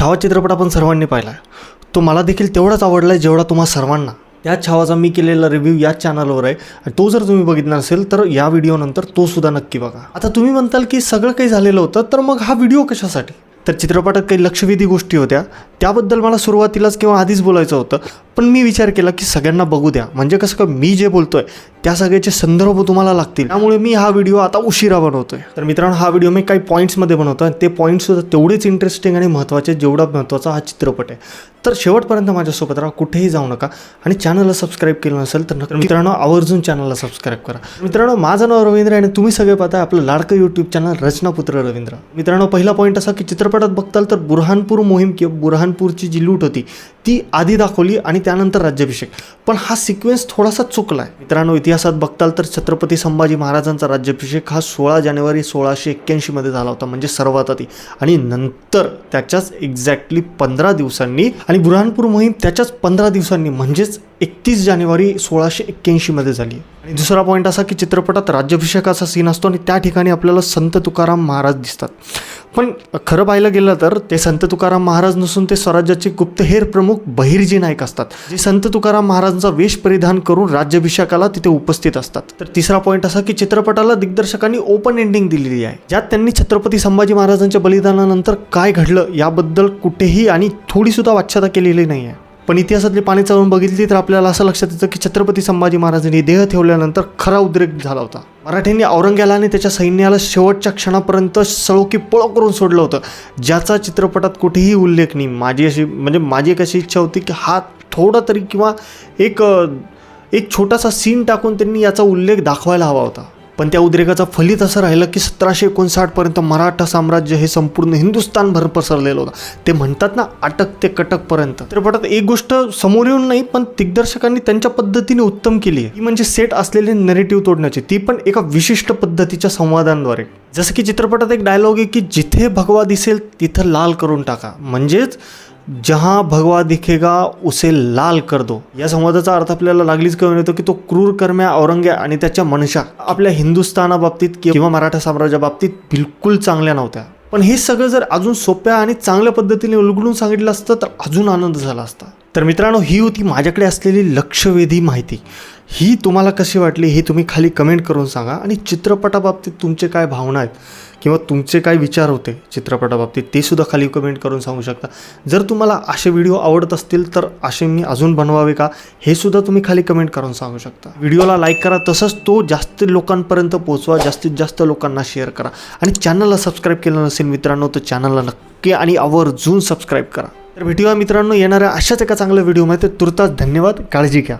छावा चित्रपट आपण सर्वांनी पाहिला आहे तो मला देखील तेवढाच आवडला आहे जेवढा तुम्हा सर्वांना. या छावाचा मी केलेला रिव्ह्यू याच चॅनलवर आहे. आणि तो जर तुम्ही बघितला नसेल तर या व्हिडिओनंतर तो सुद्धा नक्की बघा. आता तुम्ही म्हणताल की सगळं काही झालेलं होतं तर मग हा व्हिडिओ कशासाठी? तर चित्रपटात काही लक्षवेधी गोष्टी होत्या. त्याबद्दल मला सुरुवातीलाच किंवा आधीच बोलायचं होतं. पण मी विचार केला की सगळ्यांना बघू द्या. म्हणजे कसं का मी जे बोलतो आहे त्या सगळ्याचे संदर्भ तुम्हाला लागतील. त्यामुळे मी हा व्हिडिओ आता उशिरा बनवतोय. तर मित्रांनो हा व्हिडिओ मी काही पॉईंट्समध्ये बनवतो आणि ते पॉईंट्ससुद्धा तेवढेच इंटरेस्टिंग आणि महत्त्वाचे जेवढा महत्त्वाचा हा चित्रपट आहे. तर शेवटपर्यंत माझ्यासोबत राहा कुठेही जाऊ नका आणि चॅनलला सबस्क्राईब केलं नसेल तर मित्रांनो आवर्जून चॅनलला सबस्क्राईब करा. मित्रांनो माझं नाव रवींद्र आहे आणि तुम्ही सगळे पाहता आपलं लाडकं यूट्यूब चॅनल रचनापुत्र रवींद्र. मित्रांनो पहिला पॉईंट असा की चित्रपटात बघताल तर बुरहानपूर मोहीम किंवा बुरहानपूरची जी लूट होती ती आधी दाखवली आणि त्यानंतर राज्याभिषेक. पण हा सिक्वेन्स थोडासा चुकला आहे मित्रांनो इतिहासात बघताल तर छत्रपती संभाजी महाराजांचा राज्याभिषेक हा सोळा जानेवारी सोळाशे एक्क्याऐंशीमध्ये झाला होता म्हणजे सर्वात आधी. आणि नंतर त्याच्याच एक्झॅक्टली पंधरा दिवसांनी आणि बुरहानपूर मोहीम त्याच्याच पंधरा दिवसांनी म्हणजेच एकतीस जानेवारी सोळाशे एक्क्याऐंशीमध्ये झाली. आणि दुसरा पॉईंट असा की चित्रपटात राज्याभिषेकाचा सीन असतो आणि त्या ठिकाणी आपल्याला संत तुकाराम महाराज दिसतात. पण खरं पाहिलं गेलं तर ते संत तुकाराम महाराज नसून ते स्वराज्याचे गुप्तहेर प्रमुख बहिर्जी नाईक असतात. जे संत तुकाराम महाराजांचा वेश परिधान करून राज्याभिषेकाला तिथे उपस्थित असतात. तर तिसरा पॉईंट असा की चित्रपटाला दिग्दर्शकांनी ओपन एंडिंग दिलेली आहे. ज्यात त्यांनी छत्रपती संभाजी महाराजांच्या बलिदानानंतर काय घडलं याबद्दल कुठेही आणि थोडीसुद्धा वाच्छता वाच्यता केलेली नाही आहे. पण इतिहासातली पाणी चालवून बघितली तर आपल्याला असं लक्षात येतं की छत्रपती संभाजी महाराजांनी देह ठेवल्यानंतर खरा उद्रेक झाला होता. मराठ्यांनी औरंग्याला आणि त्याच्या सैन्याला शेवटच्या क्षणापर्यंत सळोकी पळ करून सोडलं होतं. ज्याचा चित्रपटात कुठेही उल्लेख नाही. माझी अशी म्हणजे माझी एक अशी इच्छा होती की हा थोडा तरी किंवा एक एक छोटासा सीन टाकून त्यांनी याचा उल्लेख दाखवायला हवा होता. पण त्या उद्रेकाचा फलित असं राहिलं की सतराशे एकोणसाठपर्यंत मराठा साम्राज्य हे संपूर्ण हिंदुस्थानभर पसरलेलं होतं. ते म्हणतात ना अटक ते कटकपर्यंत चित्रपटात एक गोष्ट समोर येऊन नाही पण दिग्दर्शकांनी त्यांच्या पद्धतीने उत्तम केली आहे. ती म्हणजे सेट असलेले नेरेटिव्ह तोडण्याची. ती पण एका विशिष्ट पद्धतीच्या संवादांद्वारे. जसं की चित्रपटात एक डायलॉग आहे की जिथे भगवा दिसेल तिथं लाल करून टाका. म्हणजेच जहां भगवा दिखेगा उसे लाल कर दो. या संवादाचा अर्थ आपल्याला लागलीच कळून येतो की तो क्रूर कर्म्या औरंग्या आणि त्याच्या मनशा आपल्या हिंदुस्थानाबाबतीत किंवा मराठा साम्राज्याबाबतीत बिलकुल चांगल्या नव्हत्या. पण हे सगळं जर अजून सोप्या आणि चांगल्या पद्धतीने उलगडून सांगितलं असतं तर अजून आनंद झाला असता. तर मित्रांनो ही होती माझ्याकडे असलेली लक्षवेधी माहिती. ही तुम्हाला कशी वाटली हे तुम्ही खाली कमेंट करून सांगा आणि चित्रपटाबाबतीत तुमचे काय भावना आहेत किंवा तुमचे काय विचार होते चित्रपटाबाबतीत ते सुद्धा खाली कमेंट करून सांगू शकता. जर तुम्हाला असे व्हिडिओ आवडत असतील तर असे मी अजून बनवावे का हे सुद्धा तुम्ही खाली कमेंट करून सांगू शकता. व्हिडिओला लाईक करा तसंच तो जास्त लोकांपर्यंत पोहोचवा जास्तीत जास्त लोकांना शेअर करा. आणि चॅनलला सबस्क्राईब केलं नसेल मित्रांनो तर चॅनलला नक्की आणि आवर्जून सबस्क्राईब करा. तर भेटूया मित्रांनो येणाऱ्या अशाच एका चांगल्या व्हिडिओमध्ये तुर्तास धन्यवाद काळजी घ्या.